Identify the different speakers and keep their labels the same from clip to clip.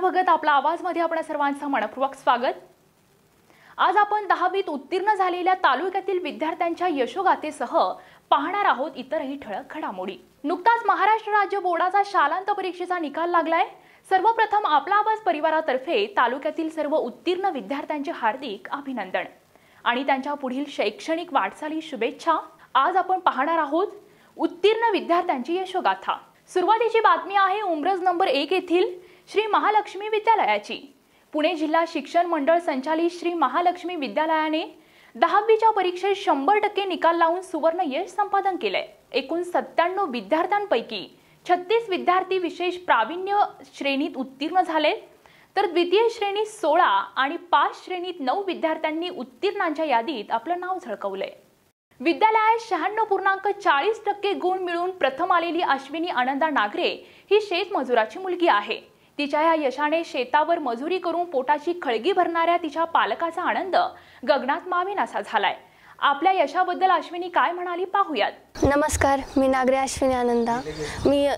Speaker 1: नमस्कार भगत आपला आवाजमध्ये आपण सर्वांचं मनपूर्वक स्वागत. आज आपण दहावीत उत्तीर्ण झालेल्या तालुक्यातील विद्यार्थ्यांच्या यशोगाथेसह पाहणार आहोत इतरही ठळक घडामोडी. नुकताच महाराष्ट्र राज्य बोर्डाचा शालांत परीक्षेचा निकाल लागलाय. सर्वप्रथम आपला आवाज परिवारातर्फे तालुक्यातील सर्व उत्तीर्ण विद्यार्थ्यांचे हार्दिक अभिनंदन. आणि त्यांच्या पुढील शैक्षणिक वाटचाली शुभेच्छा. आज आपण पाहणार आहोत उत्तीर्ण विद्यार्थ्यांची यशोगाथा. सुरुवातीची बातमी आहे उमरज नंबर एक येथील श्री महालक्ष्मी विद्यालयाची. पुणे जिल्हा शिक्षण मंडळ संचालित श्री महालक्ष्मी विद्यालयाने दहावीच्या परीक्षेत शंभर टक्के निकाल लावून सुवर्ण यश संपादन केलंय. एकूण सत्त्याण्णव विद्यार्थ्यांपैकी छत्तीस विद्यार्थी विशेष प्रावीण्य श्रेणीत उत्तीर्ण झाले तर द्वितीय श्रेणीत सोळा आणि पाच श्रेणीत नऊ विद्यार्थ्यांनी उत्तीर्णांच्या यादीत आपलं नाव झळकवलंय. विद्यालयात शहाण्णव पूर्णांक चाळीस टक्के गुण मिळवून प्रथम आलेली अश्विनी आनंदा नागरे ही शेतमजुराची मुलगी आहे. तिच्या या यशाने शेतावर मजुरी करून पोटाची खळगी भरणाऱ्या तिच्या पालकाचा आनंद गगनात मावेनासा झालाय. आपल्या यशाबद्दल अश्विनी काय म्हणाली पाहूयात.
Speaker 2: नमस्कार मी नागरे अश्विनी आनंदा. मी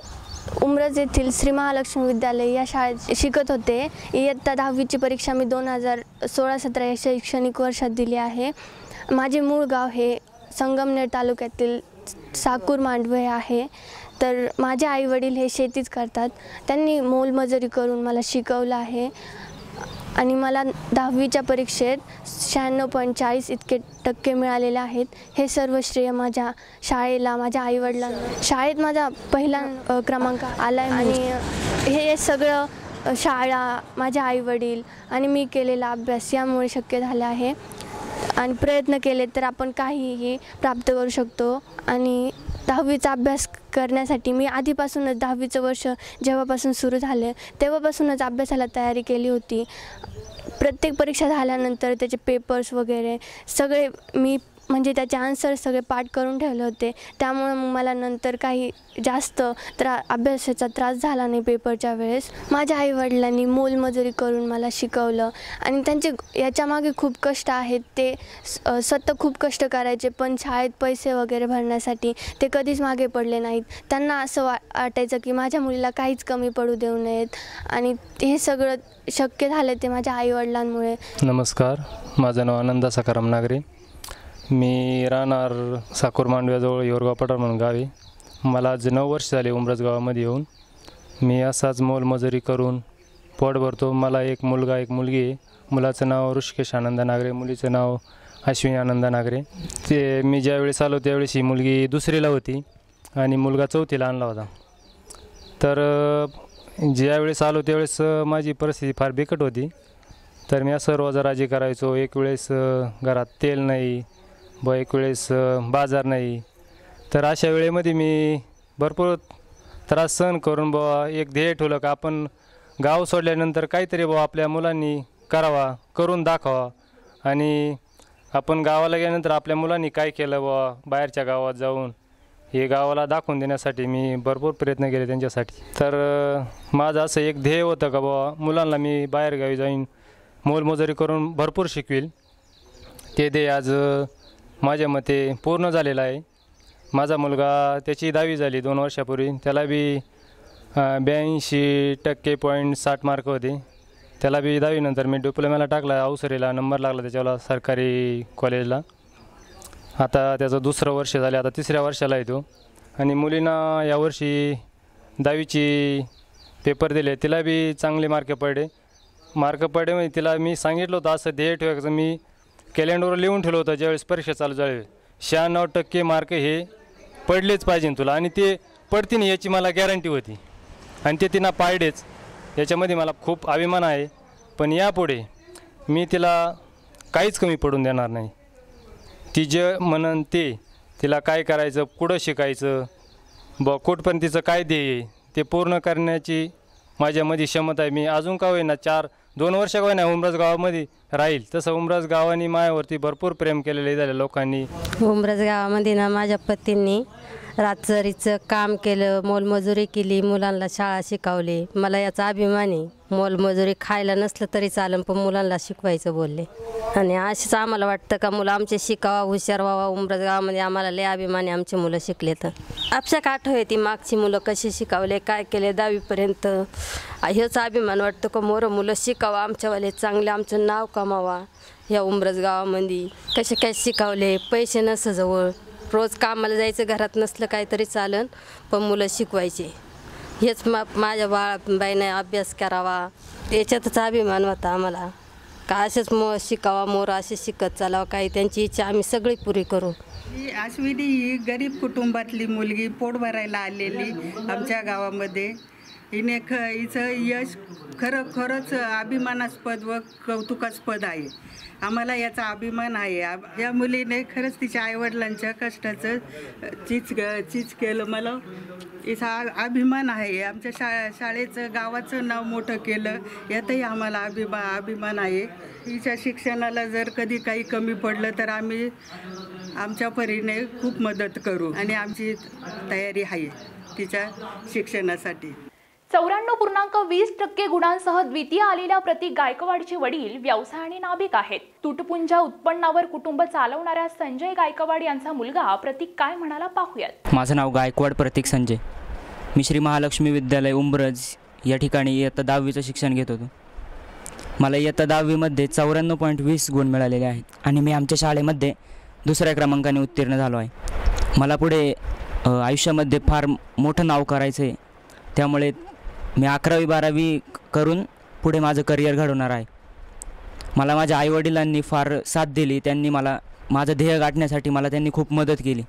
Speaker 2: उमरज येथील श्री महालक्ष्मी विद्यालय या शाळेत शिकत होते. इयत्ता दहावीची परीक्षा मी दोन हजार सोळा सतरा या शैक्षणिक वर्षात दिली आहे. माझे मूळ गाव हे संगमनेर तालुक्यातील साकूर मांडवे आहे. तर माझे आईवडील हे शेतीच करतात. त्यांनी मोलमजुरी करून मला शिकवलं आहे. आणि मला दहावीच्या परीक्षेत शहाण्णव पॉईंट चाळीस इतके टक्के मिळालेले आहेत. हे सर्व श्रेय माझ्या शाळेला माझ्या आईवडिलांना. शाळेत माझा पहिला क्रमांक आला आहे आणि हे सगळं शाळा माझे आईवडील आणि मी केलेला अभ्यास यामुळे शक्य झाले आहे. आणि प्रयत्न केले तर आपण काहीही प्राप्त करू शकतो. आणि दहावीचा अभ्यास करण्यासाठी मी आधीपासूनच दहावीचं वर्ष जेव्हापासून सुरू झालं तेव्हापासूनच अभ्यासाला तयारी केली होती. प्रत्येक परीक्षा झाल्यानंतर त्याचे पेपर्स वगैरे सगळे मी म्हणजे त्याचे आन्सर सगळे पाठ करून ठेवले होते. त्यामुळे मग मला नंतर काही जास्त त्रा अभ्यासाचा त्रास झाला नाही पेपरच्या वेळेस. माझ्या आईवडिलांनी मोलमजुरी करून मला शिकवलं. आणि त्यांचे याच्यामागे खूप कष्ट आहेत. ते स्वतः खूप कष्ट करायचे पण शाळेत पैसे वगैरे भरण्यासाठी ते कधीच मागे पडले नाहीत. त्यांना असं वा वाटायचं की माझ्या मुलीला काहीच कमी पडू देऊ नयेत. आणि हे सगळं शक्य झालं ते माझ्या आईवडिलांमुळे.
Speaker 3: नमस्कार. माझं नाव आनंदा सकाराम नागरे. मी राहणार साकूर मांडव्याजवळ योरगाव पठार म्हणून गावी. मला आज नऊ वर्ष झाले उमरज गावामध्ये येऊन. मी असाच मोलमजुरी करून पोट भरतो. मला एक मुलगा एक मुलगी आहे. मुलाचं नाव ऋषिकेश आनंद नागरे मुलीचं नाव अश्विनी आनंद नागरे. ते मी ज्यावेळेस आलो त्यावेळेस ही मुलगी दुसरीला होती आणि मुलगा चौथीला आणला होता. तर ज्यावेळेस आलो त्यावेळेस माझी परिस्थिती फार बिकट होती. तर मी असं रोजाराजी करायचो. एक वेळेस घरात तेल नाही ब एक वेळेस बाजार नाही. तर अशा वेळेमध्ये मी भरपूर त्रास सहन करून बुवा एक ध्येय ठेवलं का आपण गाव सोडल्यानंतर काहीतरी बुवा आपल्या मुलांनी करावा करून दाखवा. आणि आपण गावाला गेल्यानंतर आपल्या मुलांनी काय केलं बुवा? बाहेरच्या गावात जाऊन हे गावाला दाखवून देण्यासाठी मी भरपूर प्रयत्न केले त्यांच्यासाठी. तर माझं असं एक ध्येय होतं का बुवा? मुलांना मी बाहेरगावी जाईन मोलमजुरी करून भरपूर शिकवील. ते ध्येय आज माझ्या मते पूर्ण झालेला आहे. माझा मुलगा त्याची दहावी झाली दोन वर्षापूर्वी. त्याला बी ब्याऐंशी टक्के पॉईंट साठ मार्क होते. त्याला बी दहावीनंतर मी डिप्लोम्याला टाकला अवसरीला नंबर लागला त्याच्यावाला सरकारी कॉलेजला आता त्याचं दुसरं वर्ष झालं आता तिसऱ्या वर्षाला येतो आणि मुलींना यावर्षी दहावीची पेपर दिले. तिला बी चांगले मार्क पडले. मार्क पडले म्हणजे तिला मी सांगितलं होतं असं ध्येय ठेवायचं मी कॅलेंडरवर लिहून ठेवलं होतं ज्यावेळेस परीक्षा चालू झाली. शहाण्णव टक्के मार्क हे पडलेच पाहिजे तुला. आणि ते पडतील याची मला गॅरंटी होती. आणि ते तिनं पाळलेच याच्यामध्ये मला खूप अभिमान आहे. पण यापुढे मी तिला काहीच कमी पडून देणार नाही. ती जे म्हणन ते तिला काय करायचं कुठं शिकायचं ब कुठपर्यंत तिचं काय ध्येय ते पूर्ण करण्याची माझ्यामध्ये क्षमता आहे. मी अजून का होईना चार दोन वर्ष काय होईना उमराज गावामध्ये राहील. तसं उमरज गावाने मायावरती भरपूर प्रेम केलेले झाले लोकांनी.
Speaker 4: उमराज गावामध्ये ना माझ्या पतींनी रातचरीचं काम केलं मोलमजुरी केली मुलांना शाळा शिकवली. मला याचा अभिमान. आहे मोलमजुरी खायला नसलं तरी चालेल पण मुलांना शिकवायचं बोलले. आणि असंच आम्हाला वाटतं का मुलं आमचे शिकावा हुशार व्हावा उमरज गावामध्ये आम्हाला लय अभिमान आहे आमचे मुलं शिकले तर. आपशाक आठव ती मागची मुलं कशी शिकवले काय केले दहावीपर्यंत? हेच अभिमान वाटतं का मोरं मुलं शिकावा आमच्यावाले चांगले आमचं नाव कमावा. या उमरज गावामध्ये कसे काय शिकवले पैसे नसं जवळ. रोज कामाला जायचं घरात नसलं काहीतरी चालन पण मुलं शिकवायचे. हेच मा माझ्या बाळाबाईने अभ्यास करावा. याच्यातच अभिमान होता आम्हाला. का असेच मो शिकावा मोर असे शिकत चालावं काही त्यांची इच्छा आम्ही सगळी पुरी करू.
Speaker 5: ही अश्विनी ही गरीब कुटुंबातली मुलगी पोट भरायला आलेली आमच्या गावामध्ये. हिने ख हिचं यश खरं खरंच अभिमानास्पद व कौतुकास्पद आहे. आम्हाला याचा अभिमान आहे. या मुलीने खरंच तिच्या आईवडिलांच्या कष्टाचं चीज चीज केलं. मला हिचा अभिमान आहे. आमच्या शा शाळेचं गावाचं नाव मोठं केलं. यातही आम्हाला अभिमा अभिमान आहे. हिच्या शिक्षणाला जर कधी काही कमी पडलं तर आम्ही आमच्या परीने खूप मदत करू आणि आमची तयारी आहे तिच्या शिक्षणासाठी.
Speaker 1: चौऱ्याण्णव पूर्णांक वीस टक्के गुणांसह द्वितीय आलेल्या प्रतीक गायकवाडचे वडील व्यवसायाने नाभिक आहेत. तुटपुंजा उत्पन्नावर कुटुंब चालवणाऱ्या संजय गायकवाड यांचा मुलगा प्रतीक काय म्हणाला पाहूयात.
Speaker 6: माझं नाव गायकवाड प्रतीक संजय. मी श्री महालक्ष्मी विद्यालय उंब्रज या ठिकाणी इयत्ता दहावीचं शिक्षण घेत होतो. मला इयत्ता दहावीमध्ये चौऱ्याण्णव पॉईंट वीस गुण मिळालेले आहेत आणि मी आमच्या शाळेमध्ये दुसऱ्या क्रमांकाने उत्तीर्ण झालो आहे. मला पुढे आयुष्यामध्ये फार मोठं नाव करायचं आहे त्यामुळे मी अकरावी बारावी करून पुढे माझं करिअर घडवणार आहे. मला माझ्या आईवडिलांनी फार साथ दिली. त्यांनी मला माझं ध्येय गाठण्यासाठी मला त्यांनी खूप मदत केली.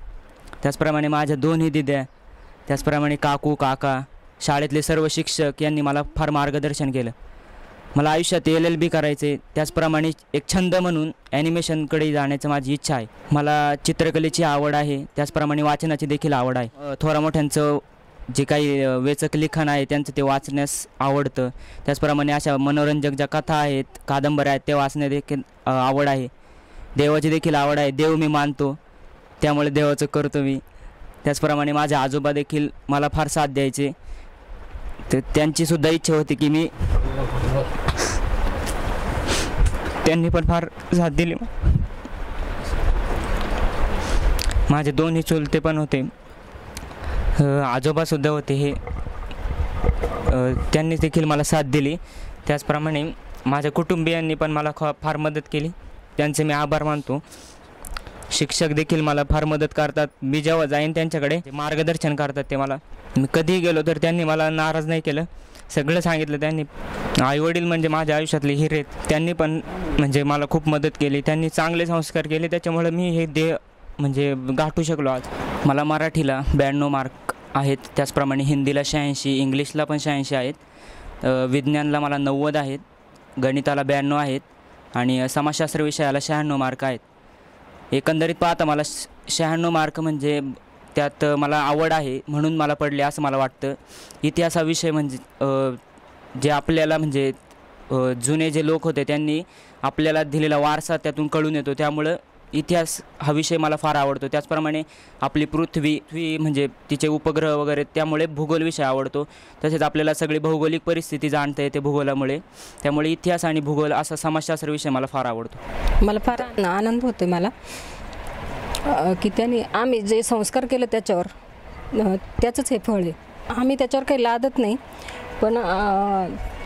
Speaker 6: त्याचप्रमाणे माझ्या दोन्ही दिद्या त्याचप्रमाणे काकू काका शाळेतले सर्व शिक्षक यांनी मला फार मार्गदर्शन केलं. मला आयुष्यात एल एल बी करायचे त्याचप्रमाणे एक छंद म्हणून ॲनिमेशनकडे जाण्याचं माझी इच्छा आहे. मला चित्रकलेची आवड आहे त्याचप्रमाणे वाचनाची देखील आवड आहे. थोरा मोठ्यांचं जे काही वेचक लिखाण आहे त्यांचं ते वाचण्यास आवडतं. त्याचप्रमाणे अशा मनोरंजक ज्या कथा आहेत कादंबऱ्या आहेत ते वाचण्या देखील आवड आहे. देवाची देखील आवड आहे. देव मी मानतो. त्यामुळे देवाचं करतो मी. त्याचप्रमाणे माझे आजोबा देखील मला फार साथ द्यायचे. तर त्यांचीसुद्धा इच्छा होती की मी त्यांनी पण फार साथ दिली. माझे दोन्ही चुलते पण होते. आजोबासुद्धा होते हे. त्यांनी देखील मला साथ दिली. त्याचप्रमाणे माझ्या कुटुंबियांनी पण मला ख फार मदत केली. त्यांचे मी आभार मानतो. शिक्षक देखील मला फार मदत करतात. मी जेव्हा जाईन त्यांच्याकडे मार्गदर्शन करतात ते मला. मी कधीही गेलो तर त्यांनी मला नाराज नाही केलं. सगळं सांगितलं त्यांनी. आईवडील म्हणजे माझ्या आयुष्यातले हिरे त्यांनी पण म्हणजे मला खूप मदत केली. त्यांनी चांगले संस्कार केले. त्याच्यामुळे मी हे देह म्हणजे गाठू शकलो आज. मला मराठीला ब्याण्णव मार्क आहेत. त्याचप्रमाणे हिंदीला शहाऐंशी इंग्लिशला पण शहाऐंशी आहेत. विज्ञानला मला नव्वद आहेत. गणिताला ब्याण्णव आहेत. आणि समाजशास्त्र विषयाला शहाण्णव मार्क आहेत. एकंदरीत पाहता मला श शहाण्णव मार्क म्हणजे त्यात मला आवड आहे म्हणून मला पडले असं मला वाटतं. इतिहास हा विषय म्हणजे जे आपल्याला म्हणजे जुने जे लोक होते त्यांनी आपल्याला दिलेला वारसा त्यातून कळून येतो. त्यामुळं इतिहास हा विषय मला फार आवडतो. त्याचप्रमाणे आपली पृथ्वी ही म्हणजे तिचे उपग्रह वगैरे त्यामुळे भूगोल विषय आवडतो. तसेच आपल्याला सगळी भौगोलिक परिस्थिती जाणता येते भूगोलामुळे. त्यामुळे इतिहास आणि भूगोल असा समाजशास्त्र विषय मला फार आवडतो.
Speaker 7: मला फार आनंद होतो मला की त्यांनी आम्ही जे संस्कार केले त्याच्यावर त्याचंच हे फळ आहे. आम्ही त्याच्यावर काही लादत नाही पण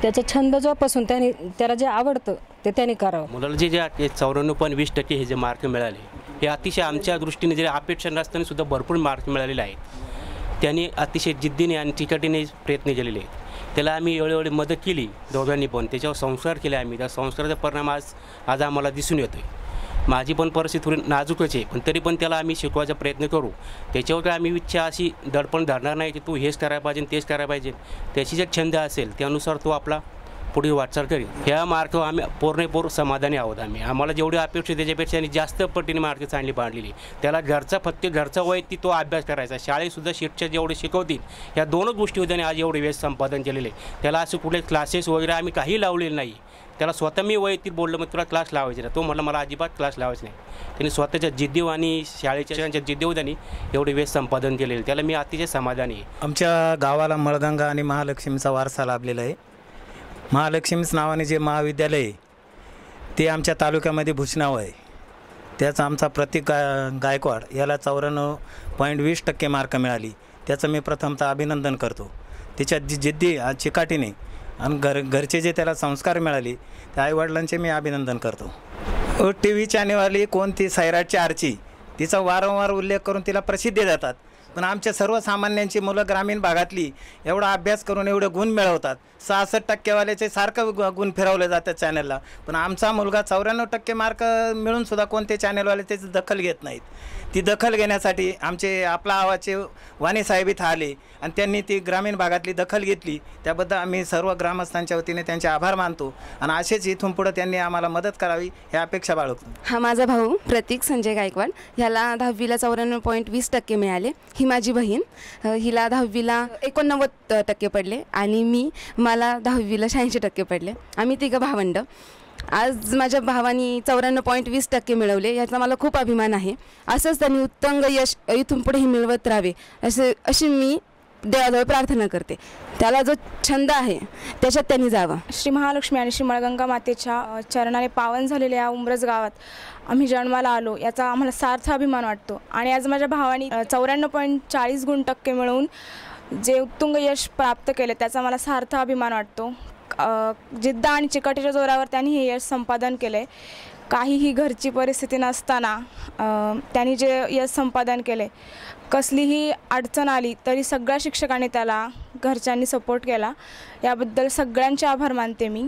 Speaker 7: त्याचा छंद जोपासून त्याने त्याला जे आवडतं ते त्याने करावं.
Speaker 8: मुलाला जे जे चौऱ्याण्णव पॉईंट वीस टक्के हे जे मार्क मिळाले हे अतिशय आमच्या दृष्टीने जे अपेक्षा नसताना सुद्धा भरपूर मार्क मिळालेले आहेत. त्यांनी अतिशय जिद्दीने आणि चिकाटीने प्रयत्न केलेले आहेत. त्याला आम्ही वेळोवेळी मदत केली दोघांनी पण. त्याच्यावर संस्कार केले आम्ही. त्या संस्काराचा परिणाम आज आज आम्हाला दिसून येतो आहे माझी पण परिस्थिती थोडी नाजूकच आहे पण तरी पण त्याला आम्ही शिकवायचा प्रयत्न करू. त्याच्यावर काय आम्ही इच्छा अशी दडपण धरणार नाही की तू हेच करायला पाहिजे तेच करायला पाहिजे. त्याची जे छंद असेल त्यानुसार तो आपला पुढील वाटचाल करी. ह्या मार्गावर आम्ही पूर्णपूर समाधानी आहोत आम्ही. आम्हाला जेवढी अपेक्षा त्याच्यापेक्षा आणि जास्त पटीने मार्ग चांगली पाडलेली. त्याला घरचा फक्त घरचा वैयक्ती तो अभ्यास करायचा. शाळेतसुद्धा शिक्षक जेवढे शिकवतील या दोनच गोष्टी त्याने आज एवढे वेळ संपादन केलेले. त्याला असे कुठले क्लासेस वगैरे आम्ही काही लावलेले नाही. त्याला स्वतः मी वैयक्तिक बोललो मग तुला क्लास लावायचे ना तो म्हटलं मला अजिबात क्लास लावायचा नाही. त्यांनी स्वतःच्या जिद्दीव आणि शाळेच्या त्यांच्या जिद्दीव त्यांनी एवढे वेळ संपादन केलेलं. त्याला मी अतिशय समाधानी आहे.
Speaker 9: आमच्या गावाला मळगंगा आणि महालक्ष्मीचा वारसा लाभलेला आहे. महालक्ष्मीच नावाने जे महाविद्यालय आहे ते आमच्या तालुक्यामध्ये भुसनाव आहे. त्याचा आमचा प्रतीक गा गायकवाड याला चौऱ्याण्णव पॉईंट वीस टक्के मार्क मिळाली. त्याचं मी प्रथमतः अभिनंदन करतो. त्याच्या जी जिद्दी चिकाटीने आणि घर घरचे जे त्याला संस्कार मिळाले त्या आईवडिलांचे मी अभिनंदन करतो. टी व्ही चॅनेलवाली कोणती सैराटची आरची तिचा वारंवार उल्लेख करून तिला प्रसिद्धी देतात. पण आमच्या सर्वसामान्यांची मुलं ग्रामीण भागातली एवढा अभ्यास करून एवढे गुण मिळवतात. सहासष्ट टक्केवाल्याचे सारखं गु- गुण फिरवले जातात चॅनलला पण आमचा मुलगा चौऱ्याण्णव टक्के मार्क मिळूनसुद्धा कोणते चॅनलवाले त्याची दखल घेत नाहीत. ती दखल घेण्यासाठी आमचे आपला आवाजचे वाणी साहेब इथं आले आणि त्यांनी ती ग्रामीण भागातली दखल घेतली. त्याबद्दल आम्ही सर्व ग्रामस्थांच्या वतीने त्यांचे आभार मानतो आणि असेच इथून पुढं त्यांनी आम्हाला मदत करावी ह्या अपेक्षा बाळगतो.
Speaker 10: हा माझा भाऊ प्रतीक संजय गायकवाड. ह्याला दहावीला चौऱ्याण्णव पॉईंट वीस टक्के मिळाले. ही माझी बहीण. हिला दहावीला एकोणनव्वद टक्के पडले आणि मी मला दहावीला शहाऐंशी टक्के पडले. आम्ही तिघं भावंड. आज माझ्या भावानी चौऱ्याण्णव पॉईंट वीस टक्के मिळवले याचा मला खूप अभिमान आहे. असंच त्यांनी उत्तंग यश इथून पुढेही मिळवत राहावे असे अशी मी देवाजवळ प्रार्थना करते. त्याला जो छंद आहे त्याच्यात त्यांनी जावं.
Speaker 11: श्री महालक्ष्मी आणि श्री मळगंगा मातेच्या चरणाने पावन झालेल्या या उमरज गावात आम्ही जन्माला आलो याचा आम्हाला सार्थ अभिमान वाटतो. आणि आज माझ्या भावाने चौऱ्याण्णव पॉईंट चाळीस गुण टक्के मिळवून जे उत्तुंग यश प्राप्त केले त्याचा मला सार्थ अभिमान वाटतो. जिद्द आणि चिकाटीच्या जोरावर त्यांनी हे यश संपादन केले काहीही घरची परिस्थिती नसताना त्यांनी जे यश संपादन केले कसलीही अडचण आली तरी सगळ्या शिक्षकांनी त्याला घरच्यांनी सपोर्ट केला. याबद्दल सगळ्यांचे आभार मानते मी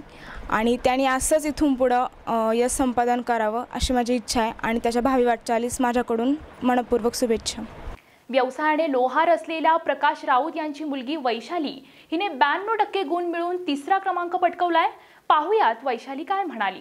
Speaker 11: आणि त्यांनी असंच इथून पुढं यश संपादन करावं अशी माझी इच्छा आहे आणि त्याच्या भावी वाटचालीस माझ्याकडून मनपूर्वक शुभेच्छा.
Speaker 1: व्यवसायाने लोहार असलेल्या प्रकाश राऊत यांची मुलगी वैशाली हिने ब्याण्णव टक्के गुण मिळवून तिसरा क्रमांक पटकवलाय. पाहुयात वैशाली काय म्हणाली.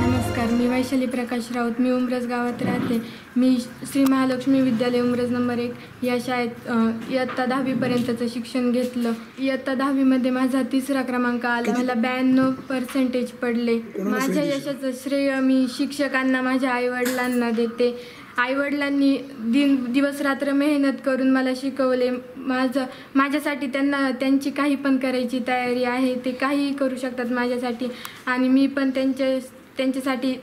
Speaker 12: नमस्कार मी वैशाली प्रकाश राऊत. मी उमरज गावात राहते. मी श्री महालक्ष्मी विद्यालय उमरज नंबर एक या शाळेत इयत्ता दहावीपर्यंतचं शिक्षण घेतलं. इयत्ता दहावीमध्ये माझा तिसरा क्रमांक आला. मला ब्याण्णव पर्सेंटेज पडले. माझ्या यशाचं श्रेय मी शिक्षकांना माझ्या आईवडिलांना देते. आईवडिलांनी दिन दिवस रात्र मेहनत करून मला शिकवले. माझं माझ्यासाठी त्यांना त्यांची काही पण करायची तयारी आहे ते काहीही करू शकतात माझ्यासाठी. आणि मी पण त्यांच्या त्यांच्यासाठी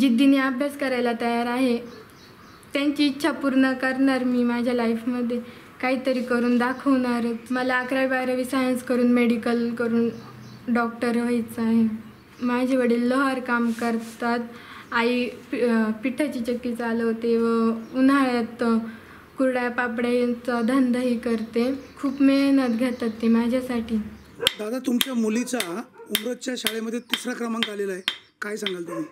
Speaker 12: जिद्दीने अभ्यास करायला तयार आहे. त्यांची इच्छा पूर्ण करणार मी माझ्या लाईफमध्ये. काहीतरी करून दाखवणारच मला अकरावी बारावी सायन्स करून मेडिकल करून डॉक्टर व्हायचं आहे. माझे वडील लोहार काम करतात. आई पि पिठाची चक्की चालवते व उन्हाळ्यात कुरड्या पापड्यांचा धंदाही करते. खूप मेहनत घेतात ते माझ्यासाठी.
Speaker 13: दादा तुमच्या मुलीचा उमरजच्या शाळेमध्ये तिसरा क्रमांक आलेला आहे. काय सांगाल तुम्ही?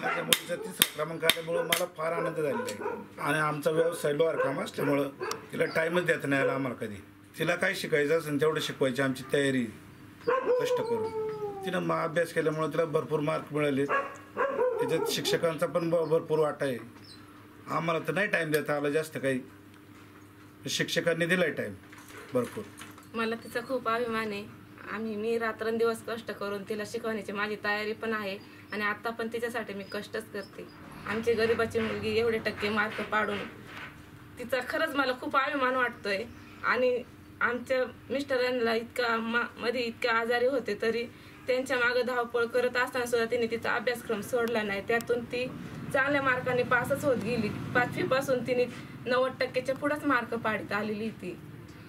Speaker 14: माझ्या मुलीचा तिसरा क्रमांक आल्यामुळं मला फार आनंद झालेला आहे. आणि आमचा व्यवसाय लोअर काम असल्यामुळं तिला टाईमच देता नाही आला आम्हाला कधी. तिला काय शिकायचं असेल तेवढं शिकवायची आमची तयारी कष्ट करून. तिनं मग अभ्यास केल्यामुळं तिला भरपूर मार्क मिळाले त्याच्यात शिक्षकांचा पण भ- भरपूर वाटा आहे. आम्हाला तर नाही टाईम देता आला जास्त काही. शिक्षकांनी दिलाय टाईम भरपूर.
Speaker 15: मला तिचा खूप अभिमान आहे. आम्ही मी रात्रंदिवस कष्ट करून तिला शिकवण्याची माझी तयारी पण आहे आणि आता पण तिच्यासाठी मी कष्टच करते. आमची गरिबाची मुलगी एवढे टक्के मार्क पाडून तिचा खरंच मला खूप अभिमान वाटतोय. आणि आमच्या मिस्टरांना इतका मा मध्ये इतके आजारी होते तरी त्यांच्या मागे धावपळ करत असताना सुद्धा तिने तिचा अभ्यासक्रम सोडला नाही. त्यातून ती चांगल्या मार्काने पासच होत गेली. पाचवीपासून तिने नव्वद टक्क्याच्या पुढंच मार्क पाडत आलेली ती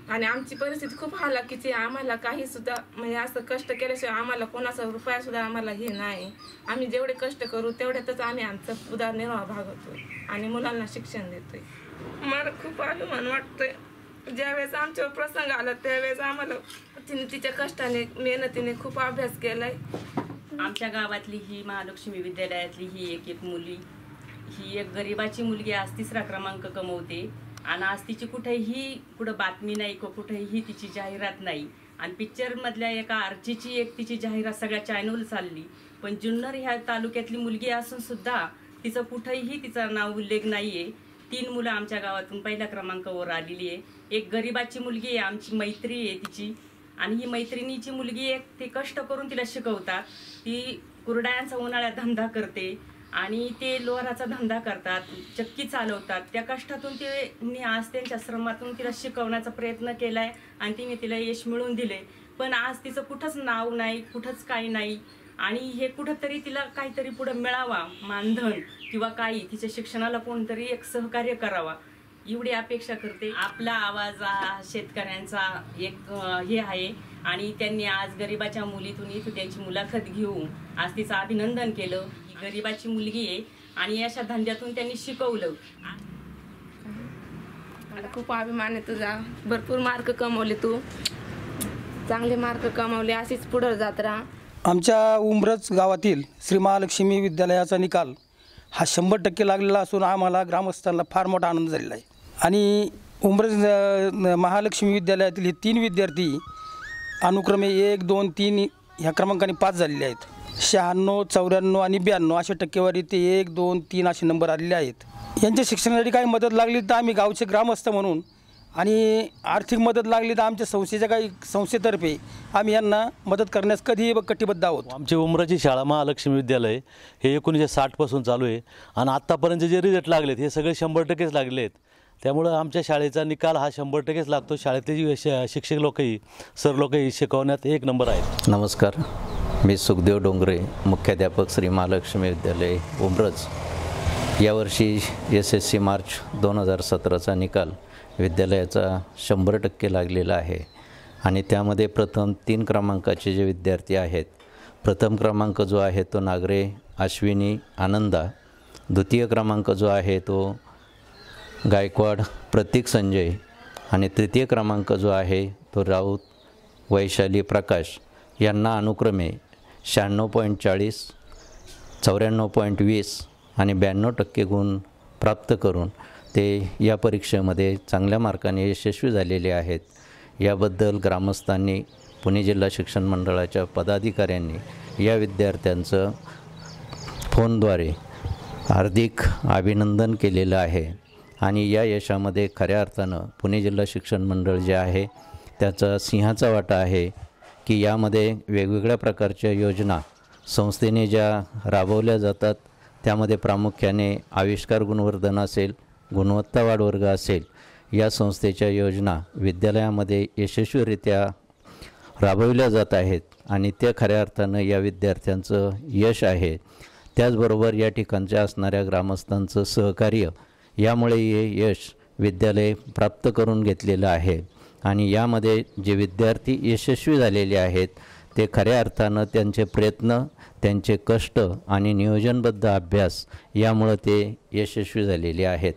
Speaker 15: आणि आमची परिस्थिती खूप हालाकीची आम्हाला काही सुद्धा म्हणजे असं कष्ट केल्याशिवाय आम्हाला कोणाचा रुपया सुद्धा आम्हाला हे नाही. आम्ही जेवढे कष्ट करू तेवढ्यातच आम्ही आमचा उदारनिर्वाह भागवतो आणि मुलांना शिक्षण देतोय. मला खूप अभिमान वाटतोय. ज्यावेळेस आमच्यावर प्रसंग आला त्यावेळेस आम्हाला तिने तिच्या कष्टाने मेहनतीने खूप अभ्यास केलाय.
Speaker 16: आमच्या गावातली ही महालक्ष्मी विद्यालयातली ही एक एक मुली ही एक गरिबाची मुलगी आज तिसरा क्रमांक कमवते. आणि आज तिची कुठेही कुठं बातमी नाही किंवा कुठेही तिची जाहिरात नाही. आणि पिक्चरमधल्या एका आर्चीची एक तिची जाहिरात सगळ्या चॅनल चालली. पण जुन्नर ह्या तालुक्यातली मुलगी असून सुद्धा तिचं कुठेही तिचा नाव उल्लेख नाही आहे तीन मुलं आमच्या गावातून पहिल्या क्रमांकावर आलेली आहे. एक गरिबाची मुलगी आहे आमची मैत्री आहे तिची. आणि ही मैत्रिणीची मुलगी एक ते कष्ट करून तिला शिकवतात. ती कुरडायांचा उन्हाळ्यात धंदा करते आणि ते लोहाराचा धंदा करतात चक्की चालवतात. त्या कष्टातून ते मी आज त्यांच्या श्रमातून तिला शिकवण्याचा प्रयत्न केला आहे आणि तिने तिला यश मिळवून दिले पण आज तिचं कुठंच नाव नाही कुठंच काही नाही. आणि हे कुठंतरी तिला काहीतरी पुढं मिळावा मानधन. किंवा काही तिच्या शिक्षणाला कोणतरी एक सहकार्य करावा एवढी अपेक्षा करते. आपला आवाज हा शेतकऱ्यांचा एक हे आहे. आणि त्यांनी आज गरिबाच्या मुलीतून इथं त्यांची मुलाखत घेऊन आज तिचं अभिनंदन केलं. ही गरिबाची मुलगी आहे आणि अशा धंद्यातून त्यांनी शिकवलं.
Speaker 15: मला खूप अभिमान आहे तुझा. भरपूर मार्क कमवले तू. चांगले मार्क कमवले. अशीच पुढं जात राहा.
Speaker 17: आमच्या उमरज गावातील श्री महालक्ष्मी विद्यालयाचा निकाल हा शंभर टक्के लागलेला असून आम्हाला ग्रामस्थांना फार मोठा आनंद झालेला आहे. आणि उमरज महालक्ष्मी विद्यालयातील हे तीन विद्यार्थी अनुक्रमे एक दोन तीन ह्या क्रमांकाने पास झालेले आहेत. शहाण्णव चौऱ्याण्णव आणि ब्याण्णव अशा टक्केवारी ते एक दोन तीन असे नंबर आलेले आहेत. यांच्या शिक्षणासाठी काही मदत लागली तर आम्ही गावचे ग्रामस्थ म्हणून आणि आर्थिक मदत लागली तर आमच्या संस्थेच्या काही संस्थेतर्फे आम्ही यांना मदत करण्यास कधीही कटिबद्ध आहोत.
Speaker 18: आमची उमराची शाळा महालक्ष्मी विद्यालय हे एकोणीसशे साठपासून चालू आहे आणि आत्तापर्यंत जे रिझल्ट लागलेत हे सगळे शंभर टक्केच लागले आहेत त्यामुळं आमच्या शाळेचा निकाल हा शंभर टक्केच लागतो. शाळेतले शिक्षक लोकही सर लोकही शिकवण्यात एक नंबर आहेत.
Speaker 19: नमस्कार. मी सुखदेव डोंगरे मुख्याध्यापक श्री महालक्ष्मी विद्यालय उमरज. यावर्षी एस एस सी मार्च दोन हजार सतराचा निकाल विद्यालयाचा शंभर टक्के लागलेला आहे. आणि त्यामध्ये प्रथम तीन क्रमांकाचे जे विद्यार्थी आहेत प्रथम क्रमांक जो आहे तो नागरे अश्विनी आनंदा. द्वितीय क्रमांक जो आहे तो गायकवाड प्रतीक संजय. आणि तृतीय क्रमांक जो आहे तो राऊत वैशाली प्रकाश यांना अनुक्रमे शहाण्णव पॉईंट चाळीस चौऱ्याण्णव पॉईंट वीस आणि ब्याण्णव टक्के गुण प्राप्त करून ते या परीक्षेमध्ये चांगल्या मार्काने यशस्वी झालेले आहेत. याबद्दल ग्रामस्थांनी पुणे जिल्हा शिक्षण मंडळाच्या पदाधिकाऱ्यांनी या विद्यार्थ्यांचं फोनद्वारे हार्दिक अभिनंदन केलेलं आहे. आणि या यशामध्ये खऱ्या अर्थानं पुणे जिल्हा शिक्षण मंडळ जे आहे त्याचा सिंहाचा वाटा आहे की यामध्ये वेगवेगळ्या प्रकारच्या योजना संस्थेने ज्या राबवल्या जातात त्यामध्ये प्रामुख्याने आविष्कार गुणवर्धन असेल गुणवत्ता वाढवर्ग असेल या संस्थेच्या योजना विद्यालयामध्ये यशस्वीरित्या राबविल्या जात आहेत आणि त्या खऱ्या अर्थानं या विद्यार्थ्यांचं यश आहे. त्याचबरोबर या ठिकाणच्या असणाऱ्या ग्रामस्थांचं सहकार्य यामुळे हे यश विद्यालय प्राप्त करून घेतलेलं आहे. आणि यामध्ये जे विद्यार्थी यशस्वी झालेले आहेत ते खऱ्या अर्थानं त्यांचे प्रयत्न त्यांचे कष्ट आणि नियोजनबद्ध अभ्यास यामुळं ते यशस्वी झालेले आहेत.